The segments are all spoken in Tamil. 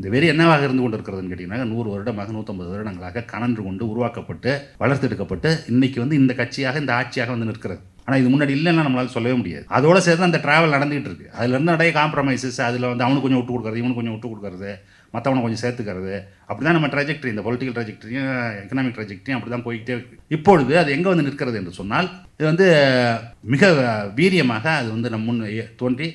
இந்த வெறி என்னவாக இருந்து கொண்டு இருக்கிறதுன்னு கேட்டிங்கன்னா நூறு வருடமாக நூற்றம்பது வருடங்களாக கனன்று கொண்டு உருவாக்கப்பட்டு வளர்த்தெடுக்கப்பட்டு இன்னைக்கு வந்து இந்த கட்சியாக இந்த ஆட்சியாக வந்து நிற்கிறது. ஆனால் இது முன்னாடி இல்லைன்னா நம்மளால் சொல்லவே முடியாது. அதோட சேர்த்து அந்த டிராவல் நடந்துகிட்டு இருக்கு. அதுலேருந்து நிறைய காம்ப்ரமைசஸ் அதில் வந்து அவனுக்கு கொஞ்சம் விட்டு கொடுக்குறது இவனுக்கு கொஞ்சம் விட்டு கொடுக்குறது மற்றவனை கொஞ்சம் சேர்த்துக்கிறது. அப்படி தான் நம்ம ட்ரெஜெக்டரி இந்த பொலிட்டிக்கல் ட்ரெஜெக்டரியும் எக்கனாமிக் ட்ரெஜெக்டரியும் அப்படி தான் போய்கிட்டே இருக்கு. இப்பொழுது அது எங்கே வந்து நிற்கிறது என்று சொன்னால் இது வந்து மிக வீரியமாக அது வந்து நம் முன் தோன்றி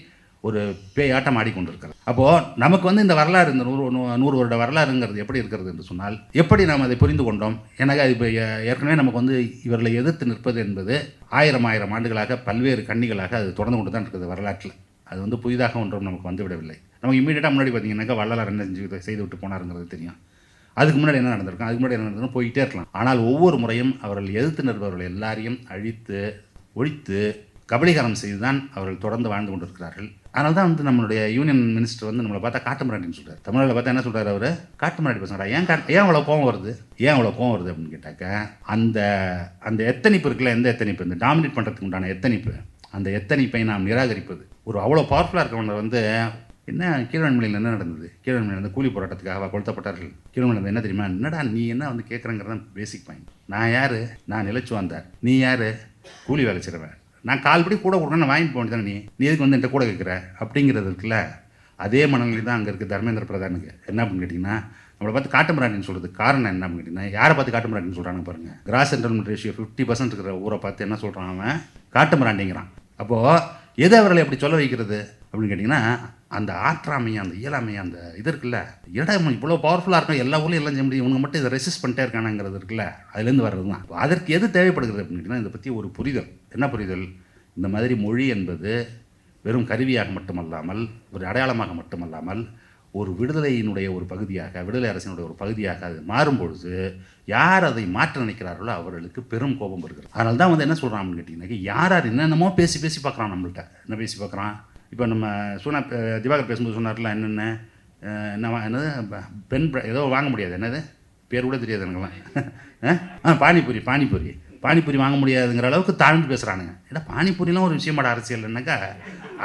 ஒரு பேயாட்டம் ஆடிக்கொண்டிருக்கிறது. அப்போது நமக்கு வந்து இந்த வரலாறு இந்த நூறு நூறு வருட வரலாறுங்கிறது எப்படி இருக்கிறது என்று சொன்னால் எப்படி நாம் அதை புரிந்து கொண்டோம்? எனக்கு அது இப்போ ஏற்கனவே நமக்கு வந்து இவர்களை எதிர்த்து நிற்பது என்பது ஆயிரம் ஆயிரம் ஆண்டுகளாக பல்வேறு கண்ணிகளாக அது தொடர்ந்து கொண்டு தான் இருக்குது வரலாற்றில். அது வந்து புதிதாக ஒன்றும் நமக்கு வந்துவிடவில்லை. நமக்கு இமீடியட்டாக முன்னாடி பார்த்தீங்கன்னாக்கா வள்ளலார் என்ன செஞ்சு செய்து விட்டு போனாருங்கிறது தெரியும். அதுக்கு முன்னாடி என்ன நடந்திருக்கும்? அதுக்கு முன்னாடி என்ன நடந்திருக்கும் போயிட்டே இருக்கலாம். ஆனால் ஒவ்வொரு முறையும் அவர்கள் எதிர்த்து நிற்பவர்கள் எல்லாரையும் அழித்து ஒழித்து கபலீகரம் செய்து தான் அவர்கள் தொடர்ந்து வாழ்ந்து கொண்டிருக்கிறார்கள். அதனால தான் வந்து நம்மளுடைய யூனியன் மினிஸ்டர் வந்து நம்மளை பார்த்தா காட்டு மிராண்டின்னு தமிழில் பார்த்தா என்ன சொல்கிறார் அவர்? காட்டு மிராண்டி ஏன் காட்டு ஏன் அவ்வளோ கோவம் வருது? ஏன் அவ்வளோ கோவம் வருது அப்படின்னு கேட்டாக்க அந்த அந்த எத்தனிப்பு இருக்குல்ல எந்த எத்தனிப்பு? இந்த டாமினேட் பண்ணுறதுக்கு உண்டான எத்தனிப்பு? அந்த எத்தனிப்பை நாம் நிராகரிப்பது. ஒரு அவ்வளோ பவர்ஃபுல்லாக இருக்கவங்க வந்து என்ன கீழ்வன்மலையில் என்ன நடந்தது? கீழ்வன்மலையில் வந்து கூலி போராட்டத்துக்காக கொளுத்தப்பட்டார்கள். கீழ்வன்மலையில் என்ன தெரியுமா? என்னடா நீ என்ன வந்து கேட்குறங்கிறதான் பேசிக் பாயிண்ட் நான் யார்? நான் நிலைச்சு வந்தார். நீ யார்? கூலி வேலை செய்கிறவன் நான் கால்படி கூட கொடுக்கணும் வாங்கிட்டு போக தானே நீ? நீ எதுக்கு வந்து என்கிட்ட கூட கேட்குற? அப்படிங்கிறது இருக்குல்ல. அதே மனநிலை தான் அங்கே இருக்குது தர்மேந்திர பிரதானுக்கு. என்ன அப்படின்னு கேட்டிங்கன்னா நம்மளை பார்த்து காட்டுமிராண்டின்னு சொல்கிறது காரணம் என்ன அப்படின்னு கேட்டிங்கன்னா யாரை பார்த்து காட்டுமிராண்டின்னு சொல்கிறாங்க பாருங்கள் gross central ratio fifty percent இருக்கிற ஊரை பார்த்து என்ன சொல்கிறான் அவன்? காட்டுமிராண்டிங்கிறான் அப்போது எது அவர்களை அப்படி சொல்ல வைக்கிறது அப்படின்னு கேட்டிங்கன்னா அந்த ஆற்றாமை அந்த இயலாமை அந்த இது இருக்குல்ல இடம் இவ்வளோ பவர்ஃபுல்லாக இருக்கும் எல்லா ஊர்லையும் எல்லாம் செய்ய முடியும் இவங்க மட்டும் இதை ரெசிஸ்ட் பண்ணிட்டே இருக்கானுங்கிறது இருக்குல்ல அதுலேருந்து வர்றது தான். அதற்கு எது தேவைப்படுகிறது அப்படின்னு கேட்டிங்கன்னா இதை பற்றி ஒரு புரிதல். என்ன புரிதல்? இந்த மாதிரி மொழி என்பது வெறும் கருவியாக மட்டுமல்லாமல் ஒரு அடையாளமாக மட்டுமல்லாமல் ஒரு விடுதலையினுடைய ஒரு பகுதியாக விடுதலை அரசினுடைய ஒரு பகுதியாக அது மாறும் பொழுது யார் அதை மாற்ற நினைக்கிறார்களோ அவர்களுக்கு பெரும் கோபம் வருகிறது. அதனால தான் வந்து என்ன சொல்கிறான் அப்படின்னு யார் யார் என்னென்னமோ பேசி பேசி பார்க்குறான் நம்மள்ட்ட. என்ன பேசி பார்க்குறான்? இப்போ நம்ம சூனா திவாகர் பேசும்போது சொன்னார்ல என்னென்ன? என்ன என்னது? பெண் ஏதோ வாங்க முடியாது. என்னது? பேர் கூட தெரியாது எனக்குலாம் ஆ பானிபூரி பானிபூரி. பானிபூரி வாங்க முடியாதுங்கிற அளவுக்கு தாழ்ந்து பேசுகிறானுங்க ஏன்னா பானிபூரிலாம் ஒரு விஷயமாட அரசியல்னாக்கா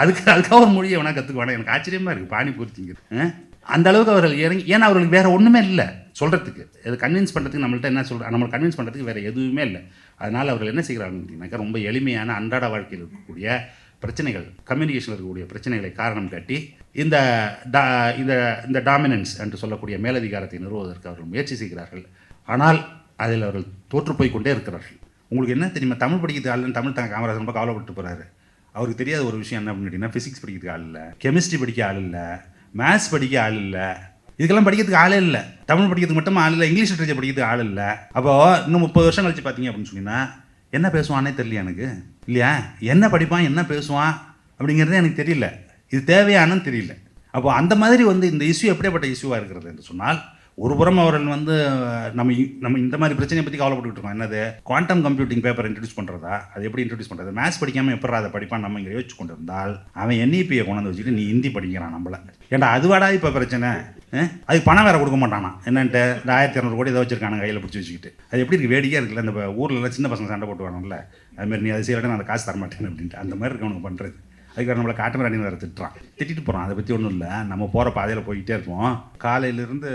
அதுக்கு அதுக்காக ஒரு மொழியை வேணால் கற்றுக்குவானே எனக்கு ஆச்சரியமாக இருக்குது பானிபூரி திங்கிறது. அந்த அளவுக்கு அவர்கள் இறங்கி ஏன்னா அவர்களுக்கு வேறு ஒன்றுமே இல்லை சொல்கிறதுக்கு இது கன்வின்ஸ் பண்ணுறதுக்கு நம்மள்ட்ட என்ன சொல்கிற நம்மளை கன்வின்ஸ் பண்ணுறதுக்கு வேறு எதுவுமே இல்லை. அதனால் அவர்கள் என்ன செய்கிறாங்க ரொம்ப எளிமையான அன்றாட வாழ்க்கையில் இருக்கக்கூடிய பிரச்சனைகள் கம்யூனிகேஷனில் இருக்கக்கூடிய பிரச்சனைகளை காரணம் காட்டி இந்த டா இந்த இந்த டாமினன்ஸ் என்று சொல்லக்கூடிய மேலதிகாரத்தை நிறுவுவதற்கு அவர்கள் முயற்சி செய்கிறார்கள். ஆனால் அதில் அவர்கள் தோற்று போய் கொண்டே இருக்கிறார்கள். உங்களுக்கு என்ன தெரியுமா? தமிழ் படிக்கிறது ஆளுன்னு தமிழ் தாங்க காமராஜர் ரொம்ப கவலைப்பட்டு போகிறாரு அவருக்கு தெரியாத ஒரு விஷயம் என்ன அப்படின்னு கேட்டிங்கன்னா ஃபிசிக்ஸ் படிக்கிறதுக்கு ஆள் இல்லை கெமிஸ்ட்ரி படிக்க ஆள் இல்லை மேத்ஸ் படிக்க ஆள் இல்லை. இதுக்கெல்லாம் படிக்கிறதுக்கு ஆளே இல்லை. தமிழ் படிக்கிறதுக்கு மட்டும் ஆள் இல்லை இங்கிலீஷ் லிட்ரேச்சர் படிக்கிறதுக்கு ஆள் இல்லை. அப்போ இன்னும் முப்பது வருஷம் கழிச்சு பார்த்தீங்க அப்படின்னு சொன்னீங்கன்னா என்ன பேசுவானே தெரியல எனக்கு. இல்லையா? என்ன படிப்பான் என்ன பேசுவான் அப்படிங்கிறது எனக்கு தெரியல. இது தேவையானு தெரியல. அப்போ அந்த மாதிரி வந்து இந்த இஷ்யூ எப்படிப்பட்ட இஷ்யூவாக இருக்கிறது என்று சொன்னால் ஒரு புறம் அவர்கள் வந்து நம்ம நம்ம இந்த மாதிரி பிரச்சனையை பற்றி கவலைப்பட்டுட்டு இருக்கோம். என்னது? குவாண்டம் கம்ப்யூட்டிங் பேப்பர் இன்ட்ரடியூஸ் பண்ணுறதா அது எப்படி இன்ட்ரடியூஸ் பண்ணுறது மேத்ஸ் படிக்காமல் எப்படி அதை படிப்பான் நம்ம இங்கே யோசிச்சு கொண்டு இருந்தால் அவன் என்இபியை கொண்டு வந்து வச்சுட்டு நீ ஹிந்தி படிக்கிறான் நம்மள. ஏன்டா அதுவாடா இப்போ பிரச்சனை? அதுக்கு பணம் வேற கொடுக்க மாட்டானா? என்னன்ட்டு இந்த ஆயிரத்தி இரநூறு கோடி ஏதோ வச்சிருக்காங்க கையில் பிடிச்சி வச்சுக்கிட்டு. அது எப்படி இருக்கு? வேடிக்கையாக இருக்குல்ல இந்த ஊர்லலாம் சின்ன பசங்க சண்டை போட்டு வரணும்ல அதுமாரி நீ அதை செய்யறேன் நான் அந்த காசு தரமாட்டேன் அப்படின்ட்டு. அந்த மாதிரி இருக்கவனுக்கு பண்ணுறது அதுக்கு நம்மளை காட்டுமிராண்டின்னு வேறு திட்டுறான். திட்டிட்டு போகிறான் அதை பற்றி ஒன்றும் இல்லை. நம்ம போகிற பாதையில் போய்கிட்டே இருப்போம். காலையிலிருந்து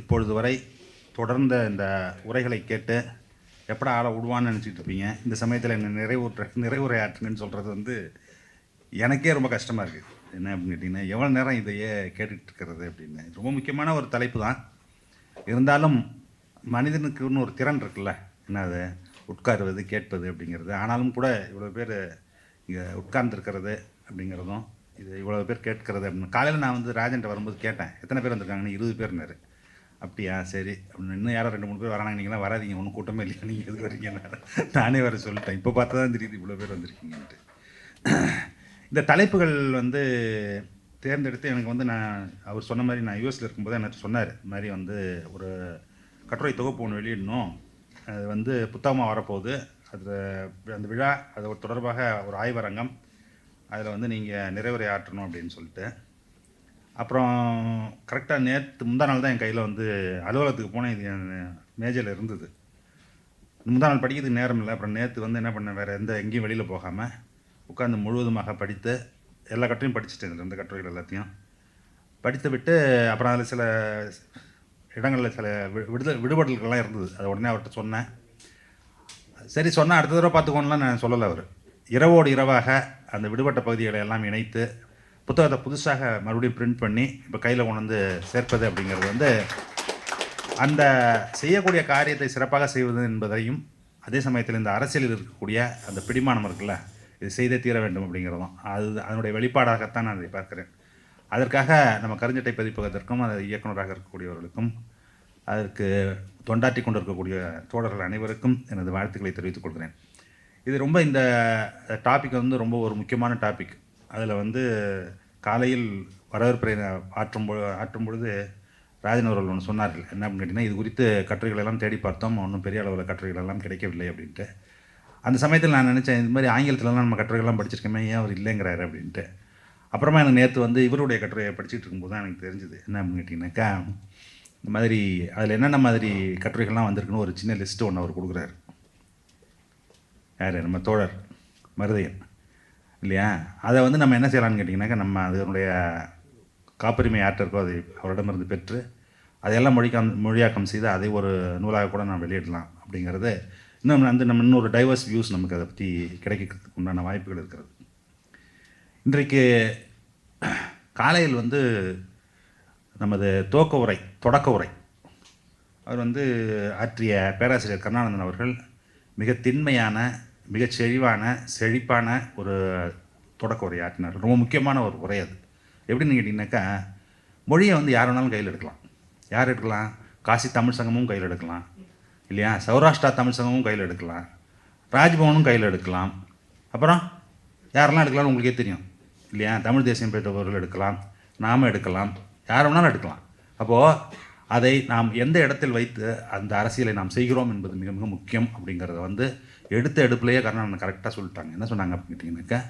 இப்பொழுது வரை தொடர்ந்த இந்த உரைகளை கேட்டு எப்படா ஆளை விடுவான்னு நினச்சிட்டு இருப்பீங்க? இந்த சமயத்தில் என்ன நிறைவுற்ற நிறைவுரையாற்றுங்கன்னு சொல்கிறது வந்து எனக்கே ரொம்ப கஷ்டமாக இருக்குது என்ன அப்படின்னு கேட்டிங்கன்னா எவ்வளோ நேரம் இதையே கேட்டுட்ருக்கிறது அப்படின்னு. ரொம்ப முக்கியமான ஒரு தலைப்பு தான். இருந்தாலும் மனிதனுக்குன்னு ஒரு திறன் இருக்குல்ல என்னது? உட்காருவது கேட்பது அப்படிங்கிறது. ஆனாலும் கூட இவ்வளோ பேர் இங்கே உட்கார்ந்துருக்கிறது அப்படிங்கிறதும் இது இவ்வளோ பேர் கேட்கறது அப்படின்னு. காலையில் நான் வந்து ராஜன்ட்ட வரும்போது கேட்டேன் எத்தனை பேர் வந்திருக்காங்கன்னு? இருபது பேர்னாரு அப்படியா? சரி. அப்படின்னு இன்னும் யாரோ ரெண்டு மூணு பேர் வராங்க. நீங்களாம் வராதீங்க ஒன்றும் கூட்டமே இல்லையா? நீங்கள் எது வரீங்க? நானே வர சொல்லிட்டேன். இப்போ பார்த்தா தான் தெரியுது இவ்வளோ பேர் வந்திருக்கீங்கன்ட்டு. இந்த தலைப்புகள் வந்து தேர்ந்தெடுத்து எனக்கு வந்து நான் அவர் சொன்ன மாதிரி நான் யூஎஸில் இருக்கும்போது எனக்கு சொன்னார். இந்த மாதிரி வந்து ஒரு கட்டுரை தொகுப்பு ஒன்று வெளியிடணும். அது வந்து புத்தகமாக வரப்போகுது. அதில் அந்த விழா அது ஒரு தொடர்பாக ஒரு ஆய்வரங்கம். அதில் வந்து நீங்கள் நிறைவுரை ஆற்றணும் அப்படின்னு சொல்லிட்டு. அப்புறம் கரெக்டாக நேற்று முந்தா நாள் தான் என் கையில் வந்து அலுவலகத்துக்கு போனேன். இது என் மேஜையில் இருந்தது. முந்தா நாள் படிக்கிறதுக்கு நேரம் இல்லை. அப்புறம் நேற்று வந்து என்ன பண்ணேன்? வேறு எந்த எங்கேயும் வெளியில் போகாமல் உட்காந்து முழுவதுமாக படித்து எல்லா கட்டுரையும் படிச்சுட்டேன் இந்த ரெண்டு கட்டுரைகள் எல்லாத்தையும். படித்து விட்டு அப்புறம் அதில் சில இடங்களில் சில வி- விடுதல் விடுபடல்கள்லாம் இருந்தது. அதை உடனே அவர்கிட்ட சொன்னேன். சரி சொன்னால் அடுத்த தடவை பார்த்துக்கோன்னுலாம் நான் சொல்லலை அவர். இரவோடு இரவாக அந்த விடுபட்ட பகுதிகளை எல்லாம் இணைத்து புத்தகத்தை புதுசாக மறுபடியும் பிரிண்ட் பண்ணி இப்போ கையில் கொண்டு வந்து சேர்ப்பது அப்படிங்கிறது வந்து அந்த செய்யக்கூடிய காரியத்தை சிறப்பாக செய்வது என்பதையும் அதே சமயத்தில் இந்த அரசியலில் இருக்கக்கூடிய அந்த பிடிமானம் இருக்குல்ல இது செய்தே தீர வேண்டும் அப்படிங்கிறதும் அது அதனுடைய வெளிப்பாடாகத்தான் நான் அதை பார்க்கிறேன். அதற்காக நம்ம கருஞ்சட்டை பதிப்பகத்திற்கும் அது இயக்குனராக இருக்கக்கூடியவர்களுக்கும் அதற்கு தொண்டாற்றி கொண்டிருக்கக்கூடிய தோழர்கள் அனைவருக்கும் எனது வாழ்த்துக்களை தெரிவித்துக் கொள்கிறேன். இது ரொம்ப இந்த டாபிக் வந்து ரொம்ப ஒரு முக்கியமான டாபிக். அதில் வந்து காலையில் வரவேற்புரை ஆற்றும் ஆற்றும் பொழுது ராஜன் அவர்கள் ஒன்று சொன்னார்கள். என்ன அப்படின்னு கேட்டிங்கன்னா இது குறித்து கட்டுரைகள் எல்லாம் தேடி பார்த்தோம். ஒன்றும் பெரிய அளவில் கட்டுரைகள் எல்லாம் கிடைக்கவில்லை அப்படின்ட்டு. அந்த சமயத்தில் நான் நினச்சேன் இது மாதிரி ஆங்கிலத்துலலாம் நம்ம கட்டுரைகள்லாம் படிச்சிருக்கோமே ஏன் அவர் இல்லைங்கிறாரு? அப்படின்ட்டு. அப்புறமா எனக்கு நேற்று வந்து இவருடைய கட்டுரையை படிச்சுட்டு இருக்கும்போது தான் எனக்கு தெரிஞ்சுது. என்ன அப்படின்னு கேட்டிங்கனாக்கா இந்த மாதிரி அதில் என்னென்ன மாதிரி கட்டுரைகள்லாம் வந்திருக்குன்னு ஒரு சின்ன லிஸ்ட்டு ஒன்று அவர் கொடுக்குறாரு. யார்? நம்ம தோழர் மருதையன். இல்லையா? அதை வந்து நம்ம என்ன செய்யலாம்னு கேட்டிங்கனாக்கா நம்ம அதனுடைய காப்புரிமை யார்கிட்ட இருக்கோ அதை அவரிடமிருந்து பெற்று அதையெல்லாம் மொழிக்காம் மொழியாக்கம் செய்து அதை ஒரு நூலாக கூட நான் வெளியிடலாம் அப்படிங்கிறது இன்னும் வந்து நம்ம இன்னொரு டைவர்ஸ் வியூஸ் நமக்கு அதை பற்றி கிடைக்கிறதுக்கு உண்டான வாய்ப்புகள் இருக்கிறது. இன்றைக்கு காலையில் வந்து நமது துவக்க உரை தொடக்க உரை. அவர் வந்து ஆற்றிய பேராசிரியர் கருணானந்தன் அவர்கள் மிக திண்மையான மிக செழிவான செழிப்பான ஒரு தொடக்க உரை ஆற்றினார். ரொம்ப முக்கியமான ஒரு உரை அது. எப்படின்னு கேட்டிங்கனாக்கா மொழியை வந்து யார் வேணாலும் கையில் எடுக்கலாம். யார் எடுக்கலாம்? காசி தமிழ் சங்கமும் கையில் எடுக்கலாம். இல்லையா? சௌராஷ்டிரா தமிழ் சங்கமும் கையில் எடுக்கலாம். ராஜ்பவனும் கையில் எடுக்கலாம். அப்புறம் யாரெல்லாம் எடுக்கலாம்னு உங்களுக்கே தெரியும். இல்லையா? தமிழ் தேசியம் பெற்றவர்கள் எடுக்கலாம். நாம் எடுக்கலாம். யார் வேணாலும் எடுக்கலாம். அப்போது அதை நாம் எந்த இடத்தில் வைத்து அந்த அரசியலை நாம் செய்கிறோம் என்பது மிக மிக முக்கியம் அப்படிங்கிறத வந்து எடுத்த எடுப்புலேயே கருணாநிதன் கரெக்டாக சொல்லிட்டாங்க. என்ன சொன்னாங்க அப்படின்னு கேட்டிங்கனாக்கா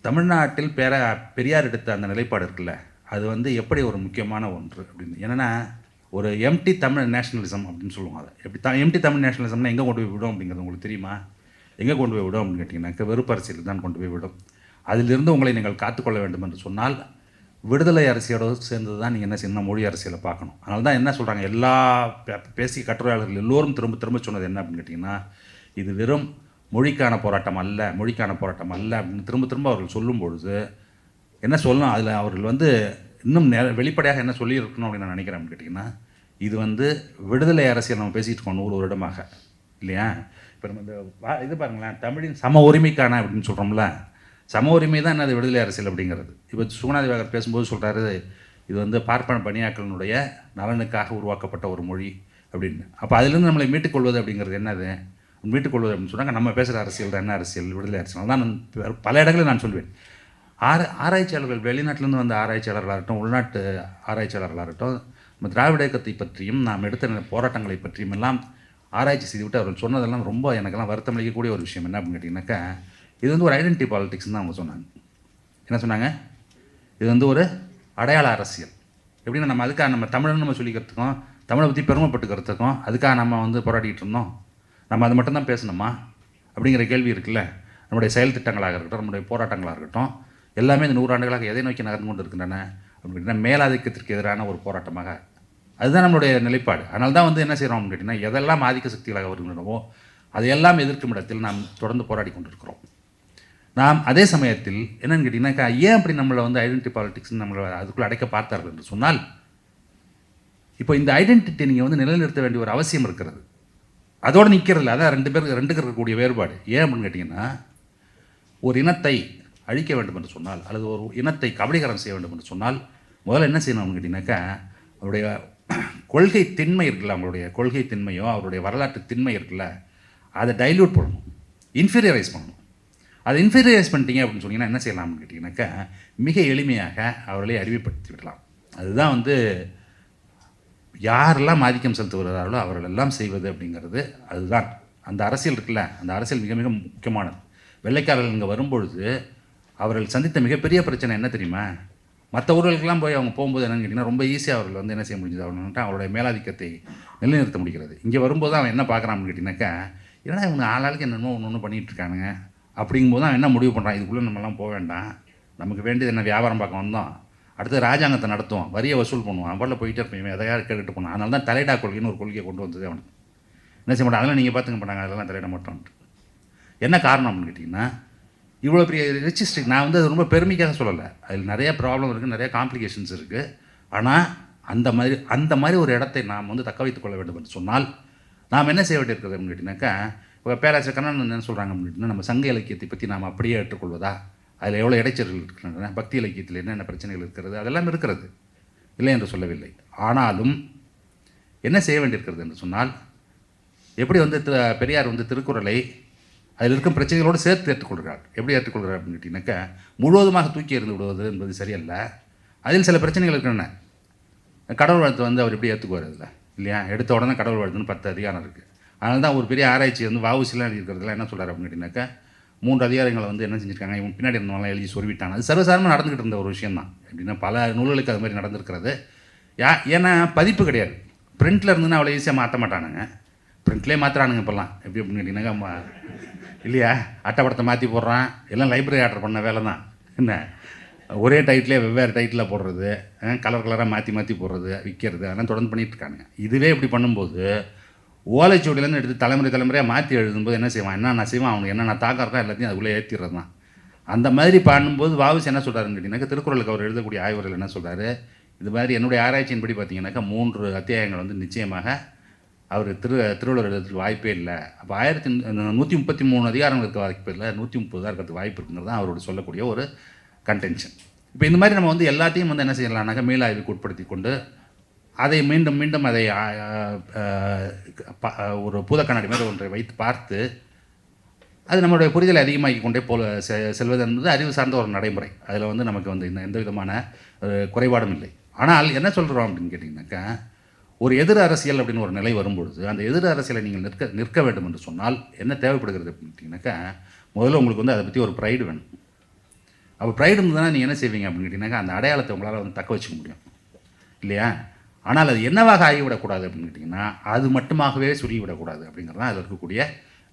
தமிழ்நாட்டில் பேர பெரியார் எடுத்த அந்த நிலைப்பாடு இருக்குல்ல அது வந்து எப்படி ஒரு முக்கியமான ஒன்று அப்படின்னு. என்னென்னா ஒரு எம்டி தமிழ் நேஷனலிசம் அப்படின்னு சொல்லுவாங்க அதை. எப்படி த எம்டி தமிழ் நேஷனலிசம்னா எங்கே கொண்டு போய் விடும் அப்படிங்கிறது உங்களுக்கு தெரியுமா? எங்கே கொண்டு போய் விடும் அப்படின்னு கேட்டிங்கனாக்கா வெறுப்பு அரசியல் தான் கொண்டு போய் விடும். அதிலிருந்து உங்களை நீங்கள் காத்துக்கொள்ள வேண்டும் என்று சொன்னால் விடுதலை அரசியலோடு சேர்ந்து தான் நீங்கள் என்ன செய்யணும்? மொழி அரசியலை பார்க்கணும். அதனால தான் என்ன சொல்கிறாங்க எல்லா பே- பேசிய கட்டுரையாளர்கள் எல்லோரும் திரும்ப திரும்ப சொன்னது என்ன அப்படின்னு கேட்டிங்கன்னா இது வெறும் மொழிக்கான போராட்டம் அல்ல மொழிக்கான போராட்டம் அல்ல அப்படின்னு திரும்ப திரும்ப அவர்கள் சொல்லும் பொழுது என்ன சொல்லணும்? அதில் அவர்கள் வந்து இன்னும் நெ வெளிப்படையாக என்ன சொல்லியிருக்கணும் அப்படின்னு நான் நினைக்கிறேன் அப்படின்னு கேட்டிங்கன்னா இது வந்து விடுதலை அரசியல் நம்ம பேசிகிட்டு இருக்கோம் நூறு வருடமாக இல்லையா? இப்போ நம்ம இந்த வா- இது பாருங்களேன் தமிழின் சம உரிமைக்கான அப்படின்னு சொல்கிறோம்ல சம உரிமை தான் என்னது விடுதலை அரசியல் அப்படிங்கிறது. இப்போ சுகுணாதிவாகர் பேசும்போது சொல்கிறாரு இது வந்து பார்ப்பன பணியாக்களினுடைய நலனுக்காக உருவாக்கப்பட்ட ஒரு மொழி அப்படின்னு. அப்போ அதிலிருந்து நம்மளை மீட்டுக்கொள்வது அப்படிங்கிறது என்னது? மீட்டுக்கொள்வது அப்படின்னு சொன்னாங்க நம்ம பேசுகிற அரசியல் தான் என்ன அரசியல்? விடுதலை அரசியல். தான் நான் பல இடங்களில் நான் சொல்வேன். ஆர ஆராய்ச்சியாளர்கள் வெளிநாட்டிலேருந்து வந்த ஆராய்ச்சியாளர்களாகட்டும் உள்நாட்டு ஆராய்ச்சியாளர்களாகட்டும் நம்ம திராவிட இயக்கத்தை பற்றியும் நாம் எடுத்த போராட்டங்களை பற்றியும் எல்லாம் ஆராய்ச்சி செய்துவிட்டு அவர்கள் சொன்னதெல்லாம் ரொம்ப எனக்கெல்லாம் வருத்தம் அளிக்கக்கூடிய ஒரு விஷயம். என்ன அப்படின்னு கேட்டிங்கனாக்கா இது வந்து ஒரு ஐடென்டி பாலிட்டிக்ஸ் தான் அவங்க சொன்னாங்க. என்ன சொன்னாங்க? இது வந்து ஒரு அடையாள அரசியல். எப்படின்னா நம்ம அதுக்காக நம்ம தமிழன்னு நம்ம சொல்லிக்கிறதுக்கும் தமிழை பற்றி பெருமைப்பட்டுக்கிறதுக்கும் அதுக்காக நம்ம வந்து போராடிக்கிட்டு இருந்தோம். நம்ம அது மட்டும்தான் பேசணுமா? அப்படிங்கிற கேள்வி இருக்குல்ல. நம்முடைய செயல் திட்டங்களாக இருக்கட்டும் நம்முடைய போராட்டங்களாக இருக்கட்டும் எல்லாமே இந்த நூறாண்டுகளாக எதை நோக்கி நகர்ந்து கொண்டு இருக்கின்றன அப்படின்னா மேலாதிக்கத்திற்கு எதிரான ஒரு போராட்டமாக. அதுதான் நம்மளுடைய நிலைப்பாடு. அதனால தான் வந்து என்ன செய்கிறோம் அப்படின்னா கேட்டிங்கன்னா எதெல்லாம் ஆதிக்க சக்திகளாக வருகின்றனவோ அதையெல்லாம் எதிர்க்கும் இடத்தில் நாம் தொடர்ந்து போராடி கொண்டிருக்கிறோம். நாம் அதே சமயத்தில் என்னென்னு கேட்டிங்கன்னாக்கா ஏன் அப்படி நம்மளை வந்து ஐடென்டி பாலிட்டிக்ஸ்னு நம்மளை அதுக்குள்ளே அடைக்க பார்த்தார்கள் என்று சொன்னால் இப்போ இந்த ஐடென்டிட்டி நீங்கள் வந்து நிலைநிறுத்த வேண்டிய ஒரு அவசியம் இருக்கிறது. அதோடு நிற்கிறதில்ல. அதான் ரெண்டு பேருக்கு ரெண்டுக்கு இருக்கக்கூடிய வேறுபாடு. ஏன் அப்படின்னு கேட்டிங்கன்னா ஒரு இனத்தை அழிக்க வேண்டும் என்று சொன்னால் அல்லது ஒரு இனத்தை கபலீகரம் செய்ய வேண்டும் என்று சொன்னால் முதல்ல என்ன செய்யணும் அப்படின்னு கேட்டிங்கனாக்கா அவருடைய கொள்கை திண்மை இருக்குல்ல அவங்களுடைய கொள்கை திண்மையோ அவருடைய வரலாற்று திண்மை இருக்குல்ல அதை டைல்யூட் பண்ணணும் இன்ஃபீரியரைஸ் பண்ணணும். அதை இன்ஃபீரியரைஸ் பண்ணிட்டீங்க அப்படின்னு சொன்னீங்கன்னா என்ன செய்யலாம்னு கேட்டிங்கனாக்கா மிக எளிமையாக அவர்களை அறிவுப்படுத்தி விடலாம். அதுதான் வந்து யாரெல்லாம் ஆதிக்கம் செலுத்தி வருகிறார்களோ செய்வது அப்படிங்கிறது அதுதான். அந்த அரசியல் இருக்குல்ல அந்த அரசியல் மிக மிக முக்கியமானது. வெள்ளைக்காரர்கள் இங்கே வரும்பொழுது அவர்கள் சந்தித்த மிகப்பெரிய பிரச்சனை என்ன தெரியுமா? மற்ற ஊர்களுக்கெல்லாம் போய் அவங்க போகும்போது என்னன்னு கேட்டிங்கன்னா ரொம்ப ஈஸியாக அவர்கள் வந்து என்ன செய்ய முடிஞ்சது? அவங்கள்ட்ட அவருடைய மேலாதிக்கத்தை நிலைநிறுத்த முடிகிறது. இங்கே வரும்போது அவன் என்ன பார்க்குறான்னு கேட்டிங்கனாக்கா ஏன்னா இவங்க ஆளாளுக்கு என்னென்னமோ ஒன்று ஒன்று பண்ணிகிட்டு இருக்கானுங்க. அப்படிங்கும்போது அவன் என்ன முடிவு பண்ணுறான் இதுக்குள்ளே நம்மலாம் போக வேண்டாம். நமக்கு வேண்டியது என்ன? வியாபாரம் பார்க்க வந்தோம். அடுத்து ராஜாங்கத்தை நடத்துவோம். வரியை வசூல் பண்ணுவான் அவளில் போயிட்டே இருப்பேன். எதையாக கேட்டுட்டு போனான். அதனால தான் தலையிடா கொள்கைன்னு ஒரு கொள்கையை கொண்டு வந்தது அவனுக்கு. என்ன செய்ய மாட்டான்? அதெல்லாம் நீங்கள் பார்த்துக்க மாட்டாங்க. அதெல்லாம் தலையிட மாட்டோம்ட்டு என்ன காரணம் அப்படின்னு கேட்டிங்கன்னா இவ்வளோ பெரிய ரிச்சிஸ்டிக் நான் வந்து அது ரொம்ப பெருமைக்காக சொல்லலை. அதில் நிறையா ப்ராப்ளம் இருக்குது நிறைய காம்ப்ளிகேஷன்ஸ் இருக்குது ஆனால் அந்த மாதிரி அந்த மாதிரி ஒரு இடத்தை நாம் வந்து தக்க வைத்துக் கொள்ள வேண்டும் என்று சொன்னால் நாம் என்ன செய்ய வேண்டியிருக்கிறது அப்படின்னு கேட்டிங்கனாக்கா இப்போ பேராசிரியர் கண்ணன் என்ன சொல்கிறாங்க அப்படின்னா நம்ம சங்க இலக்கியத்தை பற்றி நாம் அப்படியே ஏற்றுக்கொள்வதா? அதில் எவ்வளோ இடைச்சல்கள் இருக்கின்றன? பக்தி இலக்கியத்தில் என்னென்ன பிரச்சனைகள் இருக்கிறது? அதெல்லாம் இருக்கிறது. இல்லை என்று சொல்லவில்லை. ஆனாலும் என்ன செய்ய வேண்டியிருக்கிறது என்று சொன்னால் எப்படி வந்து பெரியார் வந்து திருக்குறளை அதில் இருக்கும் பிரச்சனைகளோடு சேர்த்து ஏற்றுக்கொள்கிறார். எப்படி ஏற்றுக்கொள்கிறார் அப்படின்னு கேட்டிங்கனாக்கா முழுவதுமாக தூக்கி எறிந்து விடுவது என்பது சரியல்ல. அதில் சில பிரச்சனைகள் இருக்கின்றன. கடவுள் வாழ்த்து வந்து அவர் எப்படி ஏற்றுக்குவார் அதில் இல்லையா? எடுத்த உடனே கடவுள் வாழ்த்துன்னு பத்து அதிகாரம் இருக்குது அதனால தான் ஒரு பெரிய ஆராய்ச்சி வந்து வாவுசிலாம் இருக்கிறதுல என்ன சொல்கிறார் அப்படின்னு கேட்டிங்கனாக்கா மூன்று அதிகாரங்களை வந்து என்ன செஞ்சுருக்காங்க இவன் பின்னாடி இருந்தவங்களாம் எழுதி சொல்லிவிட்டான் அது சர்வசாரமாக நடந்துகிட்டு இருந்த ஒரு விஷயம் தான். எப்படின்னா பல நூல்களுக்கு அது மாதிரி நடந்திருக்கிறது. யா ஏன்னா பதிப்பு கிடையாது. பிரிண்டில் இருந்துன்னா அவ்வளோ ஈஸியாக மாற்ற மாட்டானுங்க. பிரிண்ட்லேயே மாற்றுறானுங்க இப்போல்லாம். எப்படி அப்படின்னு கேட்டிங்கன்னாக்கா இல்லையா? அட்டைப்படத்தை மாற்றி போடுறான். எல்லாம் லைப்ரரி ஆர்டர் பண்ண வேலை தான் என்ன? ஒரே டைட்டிலே வெவ்வேறு டைட்டில் போடுறது கலர் கலராக மாற்றி மாற்றி போடுறது விற்கிறது அதெல்லாம் தொடர்ந்து பண்ணிட்டு இதுவே இப்படி பண்ணும்போது ஓலைச்சுவடியிலேருந்து எடுத்து தலைமுறை தலைமுறையாக மாற்றி எழுதும்போது என்ன செய்வான்? என்னென்ன செய்வான்? அவனுக்கு என்னென்ன தாக்கம் இருக்கோ எல்லாத்தையும் அதுக்குள்ளே ஏற்றிடுறது தான் அந்த மாதிரி பண்ணும்போது வாவுஸ் என்ன சொல்கிறாருன்னு கேட்டிங்கனாக்கா திருக்குறளுக்கு அவர் எழுதக்கூடிய ஆய்வுகள் என்ன சொல்கிறாரு இது மாதிரி என்னுடைய ஆராய்ச்சியின்படி பார்த்தீங்கன்னாக்கா மூன்று அத்தியாயங்கள் வந்து நிச்சயமாக அவர் திரு திருவள்ளுவர் எழுதுறதுக்கு வாய்ப்பே இல்லை. அப்போ ஆயிரத்தி நூற்றி முப்பத்தி மூணு அதிகாரங்களுக்கு இருக்க வாய்ப்பு இல்லை. நூற்றி முப்பது தான் இருக்கிறதுக்கு வாய்ப்பு இருக்குங்கிறது தான் அவரோட சொல்லக்கூடிய ஒரு கன்டென்ஷன் இப்போ இந்த மாதிரி நம்ம வந்து எல்லாத்தையும் வந்து என்ன செய்யலாம்னாக்கா மேலாய்வுக்கு உட்படுத்தி கொண்டு அதை மீண்டும் மீண்டும் அதை ஒரு பூத கண்ணாடி மாதிரி ஒன்றை வைத்து பார்த்து அது நம்மளுடைய புரிதலை அதிகமாக்கி கொண்டே போல செ- செல்வது என்பது அறிவு சார்ந்த ஒரு நடைமுறை. அதில் வந்து நமக்கு வந்து இந்த எந்த விதமான குறைபாடும் இல்லை. ஆனால் என்ன சொல்கிறோம் அப்படின்னு கேட்டிங்கனாக்கா ஒரு எதிர் அரசியல் அப்படின்னு ஒரு நிலை வரும்பொழுது அந்த எதிர் அரசியலை நீங்கள் நிற்க நிற்க வேண்டும் என்று சொன்னால் என்ன தேவைப்படுகிறது அப்படின்னு கேட்டிங்கனாக்கா முதல்ல உங்களுக்கு வந்து அதை பற்றி ஒரு ப்ரைடு வேணும். அப்போ ப்ரைடு இருந்ததுன்னா நீங்கள் என்ன செய்வீங்க அப்படின்னு கேட்டிங்கனாக்கா அந்த அடையாளத்தை உங்களால் வந்து தக்க வச்சுக்க முடியும். இல்லையா? ஆனால் அது என்னவாக ஆகிவிடக்கூடாது அப்படின்னு கேட்டிங்கன்னா அது மட்டுமாகவே சொல்லிவிடக்கூடாது அப்படிங்கிறது தான் அதில் இருக்கக்கூடிய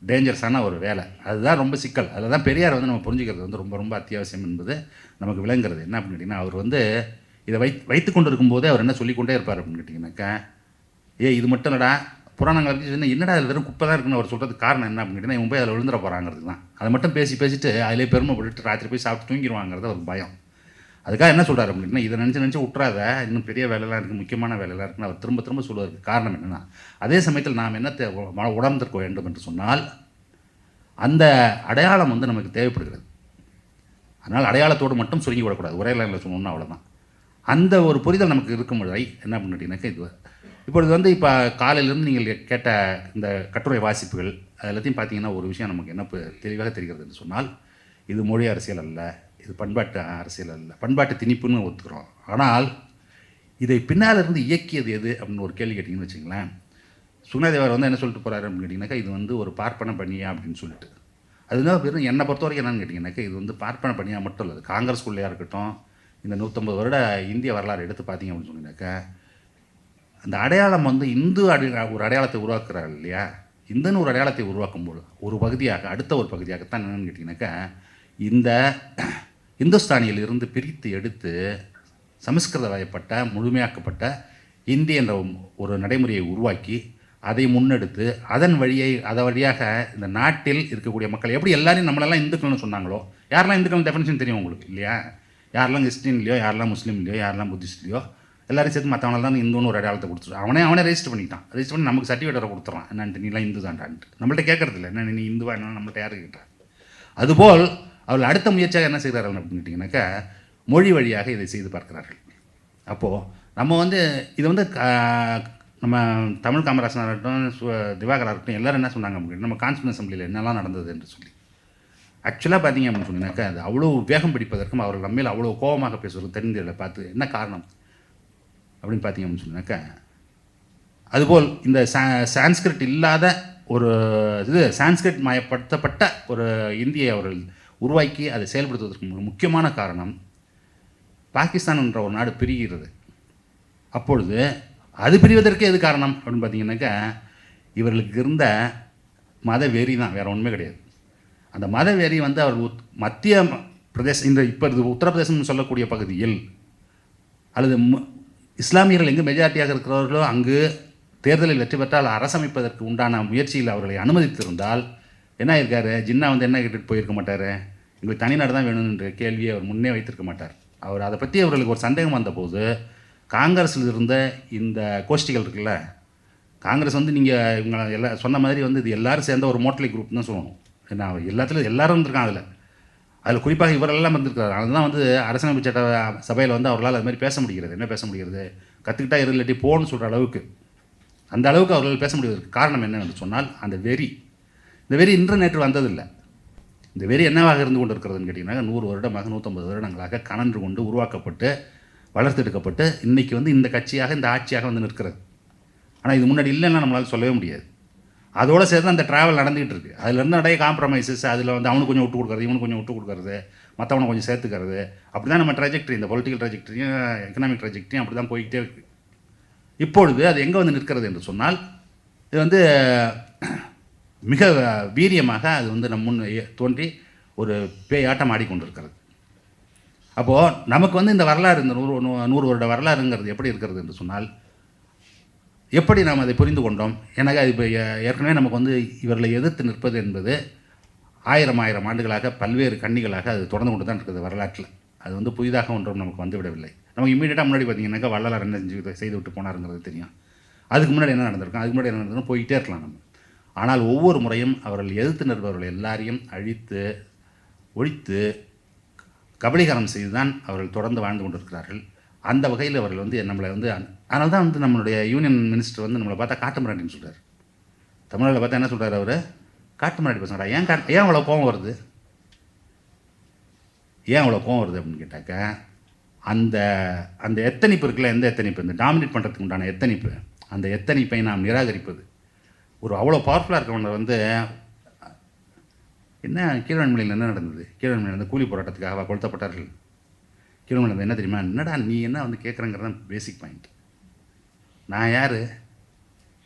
டேஞ்சரஸான ஒரு வேலை. அதுதான் ரொம்ப சிக்கல். அதில் தான் பெரியார் வந்து நம்ம புரிஞ்சுக்கிறது வந்து ரொம்ப ரொம்ப அத்தியாவசியம் என்பது நமக்கு விளங்குறது என்ன அப்படின்னு கேட்டிங்கன்னா அவர் வந்து இதை வை வைத்து கொண்டு இருக்கும்போதே அவர் என்ன சொல்லிக்கொண்டே இருப்பார் அப்படின்னு கேட்டிங்கனாக்கா ஏ இது மட்டும் இல்லடா. புராணங்களை பற்றி என்னடா அதில் வெறும் குப்பை தான் இருக்குன்னு அவர் சொல்கிறதுக்கு காரணம் என்ன அப்படின்னு கேட்டிங்கன்னா இவன் போய் அதில் விழுந்துட போகிறாங்கிறது தான். அதை மட்டும் பேசி பேசிட்டு அதிலே பெருமைப்பட்டுட்டு ராத்திரி போய் சாப்பிட்டு தூங்கிடுவாங்கிறது ஒரு பயம். அதுக்காக என்ன சொல்கிறார் அப்படின்னா இதை நினச்சி நினச்சி விட்றாத இன்னும் பெரிய வேலைலாம் இருக்குது முக்கியமான வேலைலாம் இருக்குன்னு அவர் திரும்ப திரும்ப சொல்வதற்கு காரணம் என்னென்னா அதே சமயத்தில் நாம் என்ன உ- உணர்ந்திருக்க வேண்டும் என்று சொன்னால் அந்த அடையாளம் வந்து நமக்கு தேவைப்படுகிறது. அதனால் அடையாளத்தோடு மட்டும் சுருங்கி விடக்கூடாது. ஒரே லைனில் சொன்னோம்னா அவ்வளோதான் அந்த ஒரு புரிதல் நமக்கு இருக்கும் வரை என்ன பண்ணிட்டீங்கன்னாக்கா இது இப்பொழுது வந்து இப்போ காலையிலேருந்து நீங்கள் கேட்ட இந்த கட்டுரை வாசிப்புகள் அது எல்லாத்தையும் பார்த்தீங்கன்னா ஒரு விஷயம் நமக்கு என்ன தெளிவாக தெரிகிறது என்று சொன்னால் இது மொழி அரசியல் அல்ல இது பண்பாட்டு அரசியல் அல்ல பண்பாட்டு திணிப்புன்னு ஒத்துக்கிறோம். ஆனால் இதை பின்னால் இருந்து இயக்கியது எது அப்படின்னு ஒரு கேள்வி கேட்டிங்கன்னு வச்சுங்களேன் சுனதேவர் வந்து என்ன சொல்லிட்டு போகிறாரு அப்படின்னு கேட்டிங்கனாக்கா இது வந்து ஒரு பார்ப்பன பணியா அப்படின்னு சொல்லிட்டு. அதுதான் வெறும் என்னை பொறுத்த வரைக்கும் என்னன்னு கேட்டிங்கனாக்கா இது வந்து பார்ப்பன பணியாக மட்டும் இல்லை காங்கிரஸ் குள்ளையாக இருக்கட்டும் இந்த நூற்றம்பது வருட இந்திய வரலாறு எடுத்து பார்த்தீங்க அப்படின்னு சொன்னீங்கன்னாக்கா அந்த அடையாளம் வந்து இந்து அடி ஒரு அடையாளத்தை உருவாக்குறாரு இல்லையா? இந்துன்னு ஒரு அடையாளத்தை உருவாக்கும்போது ஒரு பகுதியாக அடுத்த ஒரு பகுதியாகத்தான் என்னென்னு கேட்டிங்கனாக்கா இந்த இந்துஸ்தானியில் இருந்து பிரித்து எடுத்து சமஸ்கிருத வயப்பட்ட முழுமையாக்கப்பட்ட இந்தி என்ற ஒரு நடைமுறையை உருவாக்கி அதை முன்னெடுத்து அதன் வழியை அதை வழியாக இந்த நாட்டில் இருக்கக்கூடிய மக்கள் எப்படி எல்லாரையும் நம்மளெல்லாம் இந்துக்கள்னு சொன்னாங்களோ யாரெல்லாம் இந்துக்கள் டெஃபினேஷன் தெரியும் உங்களுக்கு இல்லையா? யாரெல்லாம் கிறிஸ்டின்லையோ யாரெல்லாம் முஸ்லீம்லையோ யாரெல்லாம் புத்திஸ்ட்லையோ எல்லாரும் சேர்த்து மற்றவங்கள தான் இந்துன்னு ஒரு அடையாளத்தை கொடுத்துரு. அவனே அவனே ரெஜிஸ்டர் பண்ணிட்டான். ரெஜிஸ்டர் பண்ணி நமக்கு சர்டிஃபிகேட்டை கொடுத்துறான். என்னன்ட்டு நீலாம் இந்து தான்டான்ட்டு. நம்மள்ட்ட கேட்கறது இல்லை. என்ன நீ இந்துவா? என்ன நம்மள்ட்ட யாரு கேட்டா அதுபோல் அவள் அடுத்த முயற்சியாக என்ன செய்கிறார்கள் அப்படின்னு கேட்டிங்கனாக்கா மொழி வழியாக இதை செய்து பார்க்கிறார்கள். அப்போது நம்ம வந்து இது வந்து நம்ம தமிழ் காமராசனாக இருக்கட்டும் திவாகராக திவாகரா இருக்கட்டும் எல்லாரும் என்ன சொன்னாங்க அப்படின்னு நம்ம கான்ஸ்டியூன் அசம்பிளியில் என்னெல்லாம் நடந்தது? என்று சொல்லி. ஆக்சுவலாக பார்த்தீங்க அப்படின்னு சொன்னாக்கா அது அவ்வளோ வேகம் பிடிப்பதற்கும் அவர்கள் நம்மையில் அவ்வளோ கோபமாக பேசுவது தெரிந்ததில் பார்த்து என்ன காரணம்? அப்படின்னு பார்த்தீங்க அப்படின்னு சொன்னாக்கா அதுபோல் இந்த சா சான்ஸ்கிரிட் இல்லாத ஒரு இது சான்ஸ்கிரிட் மயப்படுத்தப்பட்ட ஒரு இந்தியை அவர்கள் உருவாக்கி அதை செயல்படுத்துவதற்கு ஒரு முக்கியமான காரணம் பாகிஸ்தான் என்ற ஒரு நாடு பிரிகிறது. அப்பொழுது அது பிரிவதற்கு எது காரணம் அப்படின்னு பார்த்தீங்கன்னாக்கா இவர்களுக்கு இருந்த மத வெறி தான் வேறு ஒன்றுமே கிடையாது. அந்த மத வெறி வந்து அவர் உத்- மத்திய ம- பிரதேச இந்த இப்போ இது உத்தரப்பிரதேசம்னு சொல்லக்கூடிய பகுதியில் அல்லது மு- இஸ்லாமியர்கள் எங்கு மெஜாரிட்டியாக இருக்கிறவர்களோ அங்கு தேர்தலில் வெற்றி பெற்றால் அரசமைப்பதற்கு உண்டான முயற்சியில் அவர்களை அனுமதித்திருந்தால் என்ன இருக்காரு ஜின்னா வந்து என்ன கேட்டுட்டு போயிருக்க மாட்டார்? எங்களுக்கு தனிநாடு தான் வேணும்ன்ற கேள்வியை அவர் முன்னே வைத்திருக்க மாட்டார். அவர் அதை பற்றி அவர்களுக்கு ஒரு சந்தேகம் வந்தபோது காங்கிரஸில் இருந்த இந்த கோஷ்டிகள் இருக்குல்ல காங்கிரஸ் வந்து நீங்கள் இவங்க எல்லாம் சொன்ன மாதிரி வந்து இது எல்லோரும் சேர்ந்த ஒரு மோட்டலி குரூப் தான் சொல்லணும். ஏன்னா எல்லாத்துலேயும் எல்லாரும் இருந்திருக்காங்க அதில். அதில் குறிப்பாக இவரெல்லாம் வந்திருக்கிறார் அதனால தான் வந்து அரசியலமைப்பு சட்ட சபையில் வந்து அவர்களால் அது மாதிரி பேச முடிகிறது. என்ன பேச முடிகிறது? கற்றுக்கிட்டா இரு இல்லாட்டி போன்னு சொல்கிற அளவுக்கு. அந்த அளவுக்கு அவர்களால் பேச முடிவதற்கு காரணம் என்னென்னு சொன்னால் அந்த வெறி. இந்த வெறி இன்று நேற்று வந்ததில்லை. இந்த வெறி என்னவாக இருந்து கொண்டு இருக்கிறதுன்னு கேட்டிங்கன்னா நூறு வருடமாக நூற்றம்பது வருடங்களாக கனன்று கொண்டு உருவாக்கப்பட்டு வளர்த்தெடுக்கப்பட்டு இன்றைக்கி வந்து இந்த கட்சியாக இந்த ஆட்சியாக வந்து நிற்கிறது. ஆனால் இது முன்னாடி இல்லைன்னா நம்மளால் சொல்லவே முடியாது. அதோடு சேர்த்து அந்த ட்ராவல் நடந்துகிட்டு இருக்குது அதுலேருந்து நிறைய காம்ப்ரமைசஸ் அதில் வந்து அவனுக்கு கொஞ்சம் விட்டு கொடுக்குறது இவனுக்கு கொஞ்சம் விட்டு கொடுக்குறது மற்றவனை கொஞ்சம் சேர்த்துக்கிறது. அப்படி தான் நம்ம ட்ரெஜெக்டரி இந்த பொலிட்டிக்கல் ட்ரெஜெக்டரியும் எக்கனாமிக் ட்ரெஜெக்டரியும் அப்படி தான் போய்கிட்டே இருக்குது இப்பொழுது அது எங்கே வந்து நிற்கிறது என்று சொன்னால் இது வந்து மிக வீரியமாக அது வந்து நம் முன் தோன்றி ஒரு பேயாட்டம் ஆடிக்கொண்டிருக்கிறது. அப்போது நமக்கு வந்து இந்த வரலாறு இந்த நூறு நூறு வருட வரலாறுங்கிறது எப்படி இருக்கிறது என்று சொன்னால் எப்படி நாம் அதை புரிந்து கொண்டோம்? எனக்கு அது இப்போ ஏ- ஏற்கனவே நமக்கு வந்து இவர்களை எதிர்த்து நிற்பது என்பது ஆயிரம் ஆயிரம் ஆண்டுகளாக பல்வேறு கண்ணிகளாக அது தொடர்ந்து கொண்டு தான் இருக்குது வரலாற்றில். அது வந்து புதிதாக ஒன்றும் நமக்கு வந்து விடவில்லை நமக்கு இம்மீடியட்டாக முன்னாடி பார்த்தீங்கன்னாக்கா வள்ளலார் என்ன செஞ்சு செய்து விட்டு போனாருங்கிறது தெரியும். அதுக்கு முன்னாடி என்ன நடந்திருக்கும்? அதுக்கு முன்னாடி என்ன நடந்திருக்கும் போயிட்டே இருக்கலாம் நம்ம. ஆனால் ஒவ்வொரு முறையும் அவர்கள் எதிர்த்து நிற்பவர்கள் எல்லாரையும் அழித்து ஒழித்து கபலீகரம் செய்து தான் அவர்கள் தொடர்ந்து வாழ்ந்து கொண்டிருக்கிறார்கள். அந்த வகையில் அவர்கள் வந்து நம்மளை வந்து அதனால தான் வந்து நம்மளுடைய யூனியன் மினிஸ்டர் வந்து நம்மளை பார்த்தா காட்டுமிராண்டின்னு சொல்கிறார் தமிழில் பார்த்தா என்ன சொல்கிறார் அவர்? காட்டு மிராண்டி பசங்கடா ஏன் காட்டு ஏன் அவ்வளோ கோவம் வருது? ஏன் அவ்வளோ கோவம் வருது அப்படின்னு கேட்டாக்க அந்த அந்த எத்தனைப்பு இருக்குல்ல எந்த எத்தனைப்பு? இந்த டாமினேட் பண்ணுறதுக்கு உண்டான எத்தனைப்பு? அந்த எத்தனைப்பை நாம் நிராகரிப்பது. ஒரு அவ்வளோ பவர்ஃபுல்லாக இருக்கவங்க வந்து என்ன கீழ்வன்மலையில் என்ன நடந்தது? கீழ்வன்மொழியில் வந்து கூலி போராட்டத்துக்காக கொளுத்தப்பட்டார்கள்? கீழ்வன்மொழி என்ன தெரியுமா? என்னடா நீ என்ன வந்து கேட்குறங்கிறது தான் பேசிக் பாயிண்ட் நான் யார்?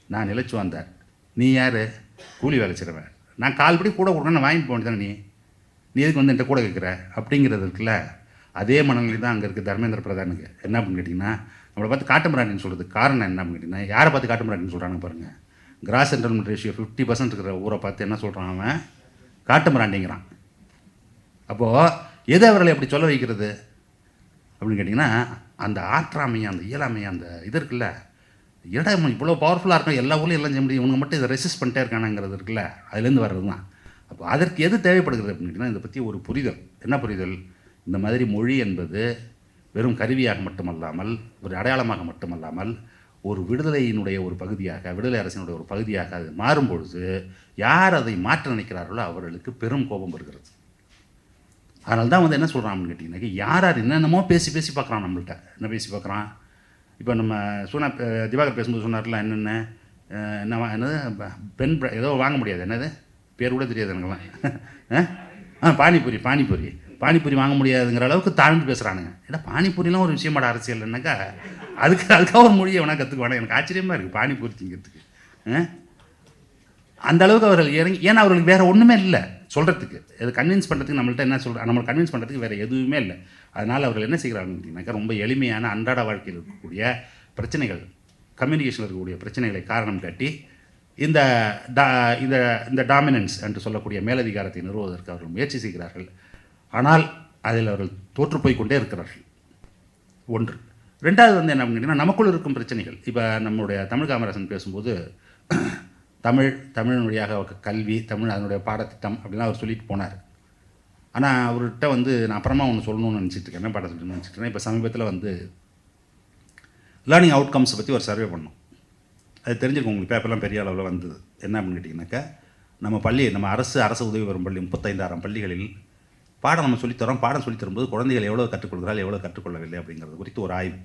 நான் நிலச்சி வந்தார். நீ யார்? கூலி வேலை செய்கிறவன் நான் கால்படி கூட கொடுக்கணும் வாங்கிட்டு போனது தானே நீ? நீ எதுக்கு வந்து என்கிட்ட கூட கேட்குற? அப்படிங்கிறது இருக்குல்ல. அதே மனநிலை தான் அங்கே இருக்குது தர்மேந்திர பிரதானுக்கு என்ன அப்படின்னு கேட்டிங்கன்னா நம்மளை பார்த்து காட்டு சொல்கிறது காரணம் என்ன அப்படின்னு கேட்டிங்கன்னா யாரை பார்த்து காட்டுமிராட்டின்னு சொல்கிறாங்க பாருங்கள் gross central ratio fifty percent இருக்கிற ஊரை பார்த்து என்ன சொல்கிறான் அவன்? காட்டுமராண்டிங்கிறான். அப்போது எது அவர்களை அப்படி சொல்ல வைக்கிறது? அப்படின்னு கேட்டிங்கன்னா அந்த ஆற்றாமை அந்த இயலாமை அந்த இது இருக்குல்ல ஏடா இவன் இவ்வளோ பவர்ஃபுல்லாக இருக்கும் எல்லா ஊர்லையும் எல்லாம் செய்ய முடியும். இவங்க மட்டும் இதை ரெசிஸ்ட் பண்ணிட்டே இருக்கானுங்கிறது இருக்குல்ல? அதுலேருந்து வர்றது தான் அப்போ அதற்கு எது தேவைப்படுகிறது அப்படின்னு கேட்டிங்கன்னா இதை பற்றி ஒரு புரிதல். என்ன புரிதல்? இந்த மாதிரி மொழி என்பது வெறும் கருவியாக மட்டுமல்லாமல் ஒரு அடையாளமாக மட்டுமல்லாமல் ஒரு விடுதலையினுடைய ஒரு பகுதியாக விடுதலை அரசினுடைய ஒரு பகுதியாக அது மாறும் பொழுது யார் அதை மாற்ற நினைக்கிறார்களோ அவர்களுக்கு பெரும் கோபம் வருகிறது. அதனால தான் வந்து என்ன சொல்கிறான் அப்படின்னு கேட்டிங்கன்னாக்கா யார் யார் என்னென்னமோ பேசி பேசி பார்க்குறான் நம்மள்கிட்ட என்ன பேசி பார்க்குறான்? இப்போ நம்ம சோனா திவாகர் பேசும்போது சொன்னார்ல என்னென்ன? என்ன என்னது? பெண் ஏதோ வாங்க முடியாது. என்னது? பேர் கூட தெரியாது எனக்குலாம் ஆ பானிபூரி பானிபூரி. பானிபூரி வாங்க முடியாதுங்கிற அளவுக்கு தாழ்ந்து பேசுகிறானுங்க ஏன்னா பானிபூரிலாம் ஒரு விஷயமாட அரசியல்னாக்கா அதுக்கு அதுக்காக ஒரு மொழியை வேணா கற்றுக்குவானே எனக்கு ஆச்சரியமாக இருக்குது பானிபூரி திங்கிறதுக்கு. அந்த அளவுக்கு அவர்கள் இறங்கி ஏன்னா அவர்களுக்கு வேறு ஒன்றுமே இல்லை. சொல்கிறதுக்கு அது கன்வின்ஸ் பண்ணுறதுக்கு நம்மள்ட்ட என்ன சொல்கிற நம்மளை கன்வின்ஸ் பண்ணுறதுக்கு வேறு எதுவுமே இல்லை. அதனால் அவர்கள் என்ன செய்கிறாங்கன்னு கேட்டிங்கனாக்கா ரொம்ப எளிமையான அன்றாட வாழ்க்கையில் இருக்கக்கூடிய பிரச்சனைகள் கம்யூனிகேஷனில் இருக்கக்கூடிய பிரச்சனைகளை காரணம் காட்டி இந்த டா இந்த இந்த டாமினன்ஸ் என்று சொல்லக்கூடிய மேலதிகாரத்தை நிறுவுவதற்கு அவர்கள் முயற்சி செய்கிறார்கள். ஆனால் அதில் அவர்கள் தோற்றுப்போய் கொண்டே இருக்கிறார்கள். ஒன்று. ரெண்டாவது வந்து என்ன கேட்டிங்கன்னா நமக்குள் இருக்கும் பிரச்சனைகள். இப்போ நம்முடைய தமிழ் காமராசன் பேசும்போது தமிழ் தமிழினுடையாக கல்வி தமிழ் அதனுடைய பாடத்திட்டம் அப்படிலாம் அவர் சொல்லிட்டு போனார். ஆனால் அவர்கிட்ட வந்து நான் அப்புறமா ஒன்று சொல்லணும்னு நினச்சிட்டு இருக்கேன். என்ன பாடம் சொல்லணும்னு நினச்சிட்டு இப்போ சமீபத்தில் வந்து லேர்னிங் அவுட்கம்ஸை பற்றி ஒரு சர்வே பண்ணோம். அது தெரிஞ்சிருக்கும் உங்களுக்கு பேப்பர்லாம் பெரிய அளவில் வந்தது. என்ன அப்படின்னு கேட்டிங்கனாக்கா நம்ம பள்ளி நம்ம அரசு அரசு உதவி பெறும் பள்ளி முப்பத்தைந்தாயிரம் பள்ளிகளில் பாடம் நம்ம சொல்லித்தரோம் பாடம் சொல்லி தரும்போது குழந்தைகள் எவ்வளோ கற்றுக்கொள்கிறாள் எவ்வளோ கற்றுக்கொள்ளவில்லை அப்படிங்கிறது குறித்து ஒரு ஆய்வு.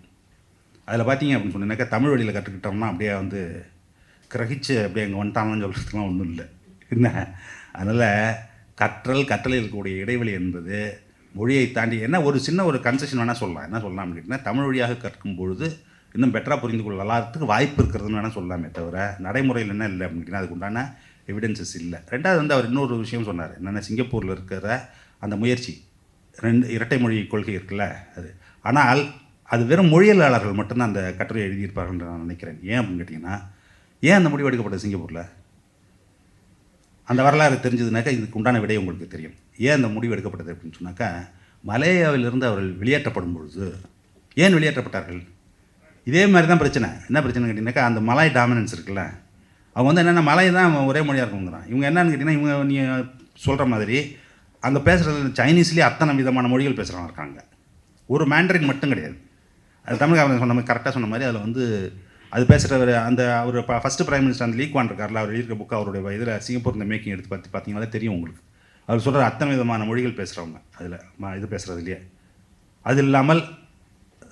அதில் பார்த்தீங்க அப்படின்னு சொன்னீங்கன்னாக்கா தமிழ் வழியில் கற்றுக்கிட்டோம்னா அப்படியே வந்து கிரகிச்சு அப்படியே அங்கே வந்துட்டாங்கன்னு சொல்கிறதுலாம் ஒன்றும் இல்லை. என்ன? அதனால் கற்றல் கற்றலில் இருக்கக்கூடிய இடைவெளி என்பது மொழியை தாண்டி என்ன? ஒரு சின்ன ஒரு கன்செஷன் வேணால் சொல்லலாம். என்ன சொல்லலாம் அப்படின்னா தமிழ் வழியாக கற்கும் பொழுது இன்னும் பெட்டராக புரிந்து கொள்ளலாத்துக்கு வாய்ப்பு இருக்கிறதுன்னு வேணால் சொல்லலாமே தவிர நடைமுறையில் என்ன இல்லை அப்படின்னா அதுக்கு உண்டான எவிடன்சஸ் இல்லை. ரெண்டாவது வந்து அவர் இன்னொரு விஷயம் சொன்னார். என்னென்ன சிங்கப்பூரில் இருக்கிற அந்த முயற்சி ரெண்டு இரட்டை மொழி கொள்கை இருக்குல்ல அது. ஆனால் அது வெறும் மொழியலாளர்கள் மட்டும்தான் அந்த கட்டுரை எழுதியிருப்பார்கள் நான் நினைக்கிறேன். ஏன் அப்படின்னு கேட்டிங்கன்னா ஏன் அந்த முடிவு எடுக்கப்பட்டது சிங்கப்பூரில்? அந்த வரலாறு தெரிஞ்சதுனாக்கா இதுக்கு உண்டான விடை உங்களுக்கு தெரியும். ஏன் அந்த முடிவு எடுக்கப்பட்டது அப்படின்னு சொன்னாக்கா மலேயாவிலிருந்து அவர்கள் வெளியேற்றப்படும் பொழுது ஏன் வெளியேற்றப்பட்டார்கள்? இதே மாதிரி தான் பிரச்சனை. என்ன பிரச்சனை கேட்டிங்கனாக்கா அந்த மலாய் டாமினன்ஸ் இருக்குல்ல அவங்க வந்து என்னென்ன மலை தான் ஒரே மொழியாக இருக்குங்கிறான் இவங்க என்னன்னு கேட்டிங்கன்னா இவங்க நீ சொல்கிற மாதிரி அங்கே பேசுகிறது சைனீஸ்லேயே அத்தனை விதமான மொழிகள் பேசுகிறவங்க இருக்காங்க. ஒரு மேண்ட்ரின் மட்டும் கிடையாது. அது தமிழக சொன்ன மாதிரி கரெக்டாக சொன்ன மாதிரி அதில் வந்து அது பேசுகிறவர் அந்த அவர் ஃபஸ்ட்டு பிரைம் மினிஸ்டர் அந்த லீக் வான் இருக்கார்ல அவர் எழுதியிருக்க புக்கு அவருடைய இதில் சிங்கப்பூர் இந்த மேக்கிங் எடுத்து பார்த்து பார்த்தீங்கனாலே தெரியும் உங்களுக்கு. அவர் சொல்கிற அத்தனை விதமான மொழிகள் பேசுகிறவங்க அதில். இது பேசுகிறதுலையே அது இல்லாமல்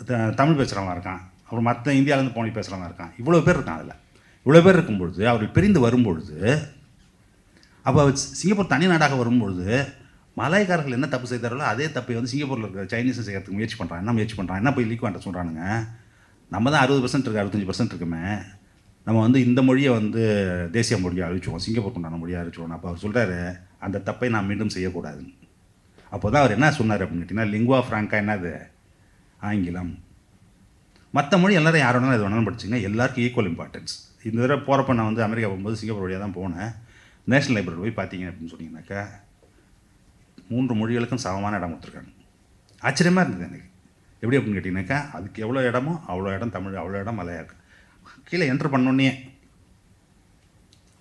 த- தமிழ் பேசுகிறவங்க இருக்கான். அப்புறம் மற்ற இந்தியாவிலேருந்து போனி பேசுகிறவங்க இருக்கான். இவ்வளோ பேர் இருக்கான் அதில். இவ்வளோ பேர் இருக்கும்பொழுது அவர் பிரிந்து வரும்பொழுது அப்போ சிங்கப்பூர் தனி நாடாக வரும்பொழுது மலாய்க்காரர்கள் என்ன தப்பு செய்தார்களோ அதே தப்பை வந்து சிங்கப்பூரில் இருக்கிற சைனீஸும் செய்கிறதுக்கு முயற்சி பண்ணுறான் என்ன முயற்சி பண்ணுறான் என்ன போய் லீக் வாண்ட சொல்கிறானுங்க நம்ம தான் அறுபது பர்சன்ட் இருக்குது அறுபத்தஞ்சி பர்சன்ட் இருக்குமே. நம்ம வந்து இந்த மொழியை வந்து தேசிய மொழியை அழிச்சுவோம் சிங்கப்பூர் கொண்டான மொழியை அழிச்சுவோம் அப்போ அவர் சொல்கிறாரு அந்த தப்பை நான் மீண்டும் செய்யக்கூடாதுன்னு. அப்போ தான் அவர் என்ன சொன்னார் அப்படின்னு கேட்டிங்கன்னா லிங்குவா ஃப்ராங்கா என்னது? ஆங்கிலம். மற்ற மொழி எல்லோரும் யார் வேணாலும் எது வேணாலும் படிச்சுங்க. எல்லாருக்கும் ஈக்குவல் இம்பார்ட்டன்ஸ் இந்த தடவை போகிறப்ப நான் வந்து அமெரிக்கா போகும்போது சிங்கப்பூர் வழியாக தான் போனேன். நேஷனல் லைப்ரரி போய் பார்த்தீங்க அப்படின்னு சொன்னீங்கன்னாக்கா மூன்று மொழிகளுக்கும் சமமான இடம் கொடுத்துருக்காங்க. ஆச்சரியமாக இருந்தது எனக்கு. எப்படி அப்படின்னு கேட்டிங்கனாக்கா அதுக்கு எவ்வளோ இடமோ அவ்வளோ இடம் தமிழ் அவ்வளோ இடம் மலையாக கீழே என்ட்ரு பண்ணோன்னே.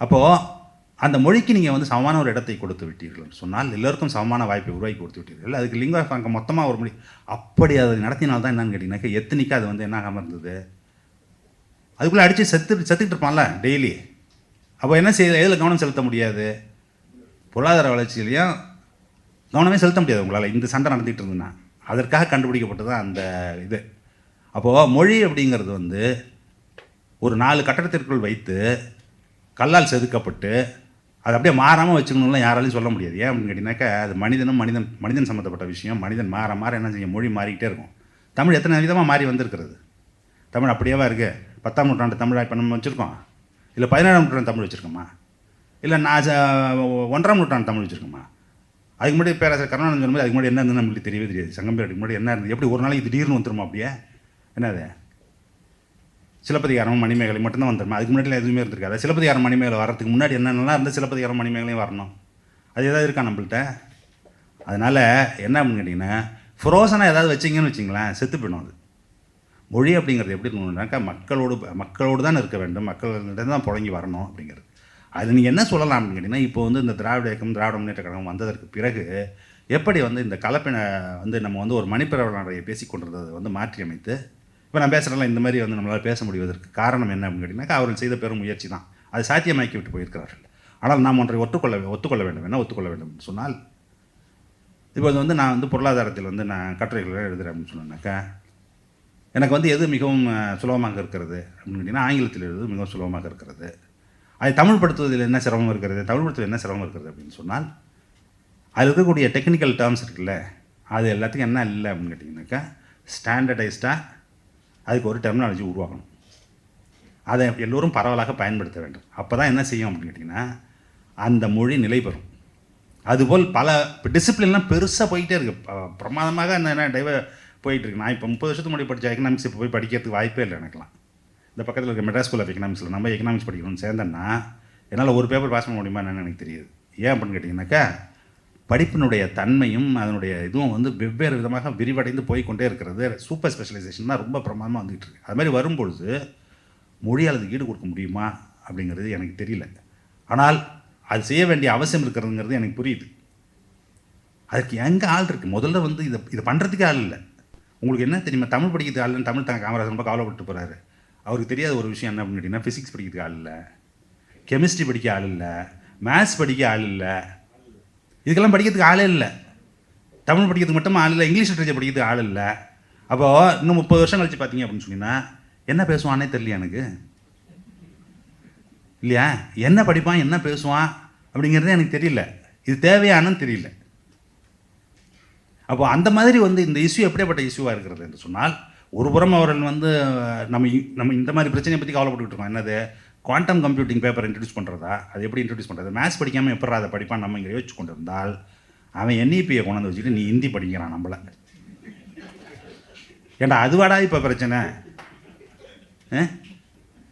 அப்போது அந்த மொழிக்கு நீங்கள் வந்து சமமான ஒரு இடத்தை கொடுத்து விட்டீர்கள் சொன்னால் எல்லோருக்கும் சமமான வாய்ப்பை உருவாக்கி கொடுத்து விட்டீர்கள். அதுக்கு லிங்குவா ஃப்ராங்க மொத்தமாக ஒரு மொழி. அப்படி அதை நடத்தினால் தான் என்னன்னு கேட்டிங்கனாக்கா எத்தனைக்கு அது வந்து என்ன ஆகாமல் இருந்தது? அதுக்குள்ளே அடித்து செத்து செத்துக்கிட்டு இருப்பான்ல டெய்லி அப்போ என்ன செய்ய எதில் கவனம் செலுத்த முடியாது? பொருளாதார வளர்ச்சியிலையும் கவனமே செலுத்த முடியாது உங்களால். இந்த சண்டை நடந்துகிட்டு இருந்ததுன்னா. அதற்காக கண்டுபிடிக்கப்பட்டது தான் அந்த இது. அப்போது மொழி அப்படிங்கிறது வந்து ஒரு நாலு கட்டடத்திற்குள் வைத்து கல்லால் செதுக்கப்பட்டு அது அப்படியே மாறாமல் வச்சுக்கணும்லாம் யாராலையும் சொல்ல முடியாது. ஏன் அப்படின்னு கேட்டிங்கனாக்கா அது மனிதனும் மனிதன் மனிதன் சம்மந்தப்பட்ட விஷயம். மனிதன் மாற மாற என்ன செய்யும்? மொழி மாறிக்கிட்டே இருக்கும். தமிழ் எத்தனை விதமாக மாறி வந்திருக்கிறது? தமிழ் அப்படியேவா இருக்குது பத்தாம் நூற்றாண்டு தமிழாக இப்போ நம்ம வச்சுருக்கோம். இல்லை பதினேழாம் நூற்றாண்டு தமிழ் வச்சுருக்கோமா? இல்லை நான் ஒன்றாம் நூற்றாண்டு தமிழ் வச்சுருக்கோமா? அதுக்கு முன்னாடி பேராசர் கருணானந்தன் சொன்ன மாதிரி அதுக்கு முன்னாடி என்ன இருந்தது நம்மளுக்கு தெரியவே தெரியாது. சங்கம்பேருக்கு முன்னாடி என்ன இருந்தது? எப்படி ஒரு நாளைக்கு திடீர்னு வந்துருமா அப்படியே? என்னது? சிலப்பதிகாரம் மணிமேகலை மட்டும்தான் வந்துருமா? அதுக்கு முன்னாடி எதுவுமே இருந்திருக்காது? சிலப்பதிகாரம் மணிமேகலை வரதுக்கு முன்னாடி என்னென்னலாம் இருந்தால் சிலப்பதிகாரம் மணிமேகலையும் வரணும். அது ஏதாவது இருக்கா நம்மள்ட்ட? அதனால் என்ன அப்படின்னு கேட்டிங்கன்னா ஃப்ரோசனாக ஏதாவது வச்சிங்கன்னு வச்சிங்களேன் செத்து போயிடும் அது. மொழி அப்படிங்கிறது எப்படி இருக்கணும்னாக்கா மக்களோடு மக்களோடு தான் இருக்க வேண்டும். மக்கள்கிட்ட தான் புழங்கி வரணும் அப்படிங்கிறது. அது நீங்கள் என்ன சொல்லலாம் அப்படின்னு கேட்டிங்கன்னா இப்போ வந்து இந்த திராவிட இயக்கம் திராவிட முன்னேற்ற கழகம் வந்ததற்கு பிறகு எப்படி வந்து இந்த கலப்பின வந்து நம்ம வந்து ஒரு மணிப்பிரவனையை பேசி கொண்டிருந்ததை வந்து மாற்றி அமைத்து இப்போ நான் பேசுகிறேன்ல இந்த மாதிரி வந்து நம்மளால் பேச முடிவதற்கு காரணம் என்ன அப்படின்னு கேட்டிங்கனாக்கா அவர்கள் செய்த பெரும் முயற்சி தான். அது சாத்தியமாக்கி விட்டு போயிருக்கிறார்கள். ஆனால் நாம் ஒன்றை ஒத்துக்கொள்ள ஒத்துக்கொள்ள வேண்டும் என்ன ஒத்துக்கொள்ள வேண்டும் சொன்னால் இப்போ வந்து நான் வந்து பொருளாதாரத்தில் வந்து நான் கட்டுரைகள் எழுதுகிறேன் அப்படின்னு சொன்னேன்னாக்கா எனக்கு வந்து எது மிகவும் சுலபமாக இருக்கிறது அப்படின்னு கேட்டிங்கன்னா ஆங்கிலத்தில் எழுதுவது மிகவும் சுலபமாக இருக்கிறது. அதை தமிழ் படுத்துவதில் என்ன சிரமம் இருக்கிறது? தமிழ் படுத்துவது என்ன சிரமம் இருக்கிறது அப்படின்னு சொன்னால் அதில் இருக்கக்கூடிய டெக்னிக்கல் டேர்ம்ஸ் இருக்குல்ல அது எல்லாத்துக்கும் என்ன இல்லை அப்படின்னு கேட்டிங்கனாக்கா ஸ்டாண்டர்டைஸ்டாக அதுக்கு ஒரு டெர்மினாலஜி உருவாக்கணும். அதை எல்லோரும் பரவலாக பயன்படுத்த வேண்டும். அப்போ தான் என்ன செய்யும் அப்படின்னு கேட்டிங்கன்னா அந்த மொழி நிலை பெறும். அதுபோல் பல இப்போ டிசிப்ளின்லாம் பெருசாக போயிட்டே இருக்குது பிரமாதமாக அந்த என்ன டைவ போயிட்டுருக்கு நான் இப்போ முப்பது வருஷத்துக்கு முன்னாடி படித்த எக்கனாமிக்ஸ் இப்போ போய் படிக்கிறதுக்கு வாய்ப்பே இல்லை எனக்குலாம் இந்த பக்கத்தில் இருக்க மெட்ராஸ் ஸ்கூல் ஆஃப் எக்கனாமிக்ஸில் நம்ம எக்கனாமிக்ஸ் படிக்கணும்னு சேர்ந்தேன்னா என்னால் ஒரு பேப்பர் பாஸ் பண்ண முடியுமா என்னன்னு எனக்கு தெரியுது. ஏன் அப்படின்னு கேட்டிங்கனாக்கா படிப்பினுடைய தன்மையும் அதனுடைய இதுவும் வந்து வெவ்வேறு விதமாக விரிவடைந்து போய்கொண்டே இருக்கிறது. சூப்பர் ஸ்பெஷலைசேஷன் தான் ரொம்ப பிரமாதமாக வந்துகிட்டு இருக்கு. அது மாதிரி வரும்பொழுது மொழியால் அதுக்கு ஈடு கொடுக்க முடியுமா அப்படிங்கிறது எனக்கு தெரியல. ஆனால் அது செய்ய வேண்டிய அவசியம் இருக்கிறதுங்கிறது எனக்கு புரியுது. அதுக்கு எங்கே ஆள் இருக்குது முதல்ல வந்து இதை இதை பண்ணுறதுக்கே ஆள் இல்லை. உங்களுக்கு என்ன தெரியுமா? தமிழ் படிக்கிறதுக்கு ஆளுன்னு தமிழ் தங்க காமராஜர் ரொம்ப கவலைப்பட்டு போகிறாரு அவருக்கு தெரியாத ஒரு விஷயம் என்ன அப்படின்னு கேட்டிங்கன்னா ஃபிசிக்ஸ் படிக்கிறதுக்கு ஆள் இல்லை. கெமிஸ்ட்ரி படிக்க ஆள் இல்லை. மேத்ஸ் படிக்க ஆள் இல்லை. இதுக்கெல்லாம் படிக்கிறதுக்கு ஆளே இல்லை. தமிழ் படிக்கிறதுக்கு மட்டும் ஆள் இல்லை. இங்கிலீஷ் லிட்ரேச்சர் படிக்கிறதுக்கு ஆள் இல்லை. அப்போது இன்னும் முப்பது வருஷம் கழிச்சு பார்த்தீங்க அப்படின்னு சொன்னீங்கன்னா என்ன பேசுவானே தெரியல எனக்கு? இல்லையா? என்ன படிப்பான் என்ன பேசுவான் அப்படிங்கிறது எனக்கு தெரியல. இது தேவையானன்னு தெரியல. அப்போ அந்த மாதிரி வந்து இந்த இஷ்யூ எப்படியாப்பட்ட இஷ்யூவாக இருக்கிறது என்று சொன்னால் ஒரு புறம் அவர்கள் வந்து நம்ம நம்ம இந்த மாதிரி பிரச்சனையை பற்றி கவலைப்பட்டுக்கிட்டு இருக்கோம். என்னது? குவாண்டம் கம்ப்யூட்டிங் பேப்பர் இன்ட்ரடியூஸ் பண்ணுறதா அது எப்படி இன்ட்ரடியூஸ் பண்ணுறது மேத்ஸ் படிக்காமல் எப்படி அதை படிப்பான் நம்ம இங்கே யோசிச்சு கொண்டு இருந்தால் அவன் என்இபியை கொண்டு வந்து வச்சுட்டு நீ ஹிந்தி படிக்கிறான் நம்மளை. ஏண்டா அதுவாடா இப்போ பிரச்சனை? ஆ?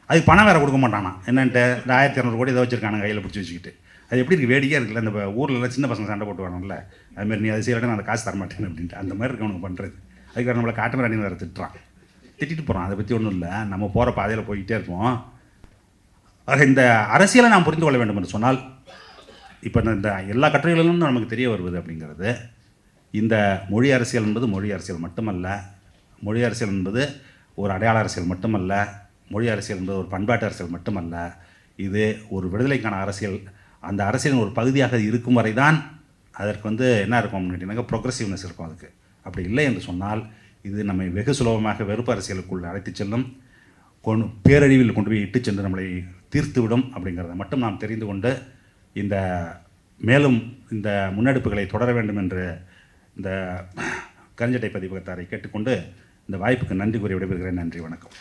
அதுக்கு பணம் வேறு கொடுக்க மாட்டானா? என்னன்ட்டு இந்த ஆயிரத்தி இரநூறு கோடி ஏதோ வச்சிருக்கானுங்க கையில் பிடிச்சி வச்சுக்கிட்டு. அது எப்படி இருக்குது வேடிக்கையாக இருக்குல்ல இந்த ஊரில் சின்ன பசங்க சண்டை போட்டு வரணும்ல அதுமாரி நீ அதை செய்யலன்னா நான் அந்த காசு தரமாட்டேன் அப்படின்ட்டு. அந்த மாதிரி இருக்கு அவனுக்கு பண்ணுறது அதுக்கு நம்மளை காட்டு மிராணி வேறு திட்டுறான். திட்டிட்டு போகிறான் அதை பற்றி ஒன்றும் இல்லை. நம்ம போகிற பாதையில் போய்கிட்டே இருப்போம். ஆக இந்த அரசியலை நாம் புரிந்து கொள்ள வேண்டும் என்று சொன்னால் இப்போ இந்த எல்லா கட்டுரைகளிலும் நமக்கு தெரிய வருவது அப்படிங்கிறது இந்த மொழி அரசியல் என்பது மொழி அரசியல் மட்டுமல்ல மொழி அரசியல் என்பது ஒரு அடையாள அரசியல் மட்டுமல்ல மொழி அரசியல் என்பது ஒரு பண்பாட்டு அரசியல் மட்டுமல்ல இது ஒரு விடுதலைக்கான அரசியல் அந்த அரசியலின் ஒரு பகுதியாக இருக்கும் வரை தான் அதற்கு வந்து என்ன இருக்கும் அப்படின்னு கேட்டிங்கன்னா ப்ரொக்ரெசிவ்னஸ் இருக்கும் அதுக்கு. அப்படி இல்லை என்று சொன்னால் இது நம்மை வெகு சுலபமாக வெறுப்பு அரசியலுக்குள் அழைத்துச் செல்லும் கொண்டு பேரழிவில் கொண்டு போய் இட்டு சென்று நம்மளை தீர்த்துவிடும் அப்படிங்கிறத மட்டும் நாம் தெரிந்து கொண்டு இந்த மேலும் இந்த முன்னெடுப்புகளை தொடர வேண்டும் என்று இந்த கருஞ்சட்டை பதிப்பகத்தாரை கேட்டுக்கொண்டு இந்த வாய்ப்புக்கு நன்றி கூறி விடைபெறுகிறேன். நன்றி வணக்கம்.